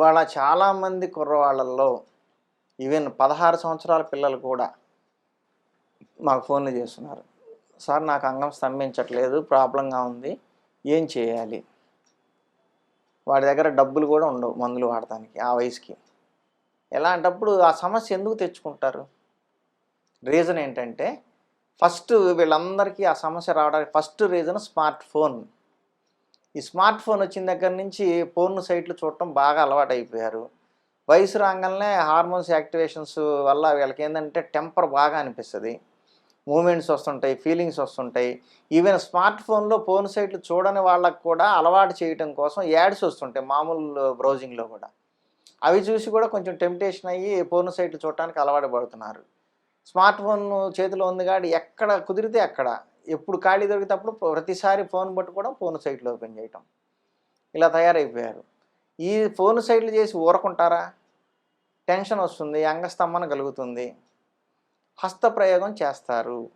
ఇవాళ చాలామంది కుర్రవాళ్ళల్లో ఈవెన్ పదహారు సంవత్సరాల పిల్లలు కూడా మాకు ఫోన్లు చేస్తున్నారు. సార్ నాకు అంగం స్తంభించట్లేదు ప్రాబ్లంగా ఉంది ఏం చేయాలి? వాడి దగ్గర డబ్బులు కూడా ఉండవు మందులు వాడటానికి ఆ వయసుకి. ఎలాంటప్పుడు ఆ సమస్య ఎందుకు తెచ్చుకుంటారు? రీజన్ ఏంటంటే ఫస్ట్ వీళ్ళందరికీ ఆ సమస్య రావడానికి ఫస్ట్ రీజన్ స్మార్ట్ ఫోన్. ఈ స్మార్ట్ ఫోన్ వచ్చిన దగ్గర నుంచి పోర్న్ సైట్లు చూడటం బాగా అలవాటు అయిపోయారు వయసు రాగానే హార్మోన్స్ యాక్టివేషన్స్ వల్ల వీళ్ళకి ఏంటంటే టెంపర్ బాగా అనిపిస్తుంది. మూమెంట్స్ వస్తుంటాయి ఫీలింగ్స్ వస్తుంటాయి. ఈవెన్ స్మార్ట్ ఫోన్లో పోర్న్ సైట్లు చూడని వాళ్ళకు కూడా అలవాటు చేయటం కోసం యాడ్స్ వస్తుంటాయి మామూలు బ్రౌజింగ్లో కూడా. అవి చూసి కూడా కొంచెం టెంప్టేషన్ అయ్యి పోర్న్ సైట్లు చూడటానికి అలవాటు పడుతున్నారు. స్మార్ట్ ఫోన్ చేతిలో ఉంది కాబట్టి ఎక్కడ కుదిరితే అక్కడ ఎప్పుడు ఖాళీ దొరికినప్పుడు ప్రతిసారి ఫోన్ పట్టుకోవడం ఫోన్ సైట్లు ఓపెన్ చేయటం. ఇలా తయారైపోయారు. ఈ ఫోన్ సైట్లు చేసి ఊరకుంటారా? టెన్షన్ వస్తుంది అంగస్తంభన కలుగుతుంది. హస్తప్రయోగం చేస్తారు.